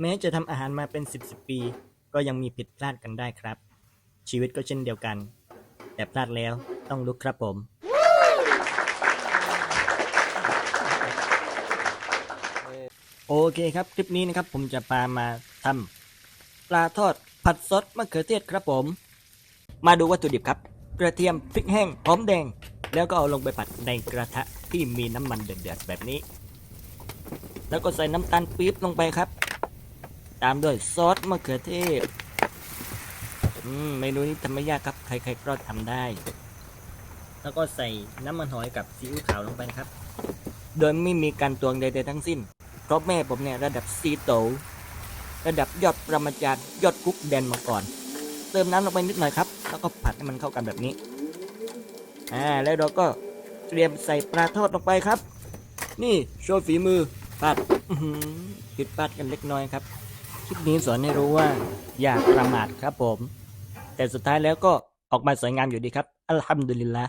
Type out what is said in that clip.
แม้จะทำอาหารมาเป็นสิบสิบปี ก็ยังมีผิดพลาดกันได้ครับ ชีวิตก็เช่นเดียวกัน แต่พลาดแล้วต้องลุกครับผม โอเคครับ คลิปนี้นะครับผมจะพามาทำปลาทอดผัดซอสมะเขือเทศครับผม มาดูวัตถุดิบครับ กระเทียมพริกแห้งหอมแดง แล้วก็เอาลงไปผัดในกระทะที่มีน้ำมันเดือดๆแบบนี้ แล้วก็ใส่น้ำตาลปี๊บลงไปครับ ตามด้วยซอสมะเขือเทศอืมเมนูนี้ทำไม่ยากครับ ใครๆก็ทำได้ แล้วก็ใส่น้ำมันหอยกับซีอิ๊วขาวลงไปครับ โดยไม่มีการตวงใดๆทั้งสิ้น เพราะแม่ผมเนี่ยระดับซีโตระดับยอดประมาจารย์ยอดกุ๊กแดนมาก่อน เติมน้ำลงไปนิดหน่อยครับ แล้วก็ผัดให้มันเข้ากันแบบนี้ อ่า แล้วเราก็เตรียมใส่ปลาทอดลงไปครับ นี่โชว์ฝีมือผัดอื้อหือผิดพลาดกันเล็กน้อยครับ ลิปนี้สอนให้รู้ว่าอย่าประมาทครับผม แต่สุดท้ายแล้วก็ออกมาสวยงามอยู่ดีครับ อัลฮัมดุลิลละ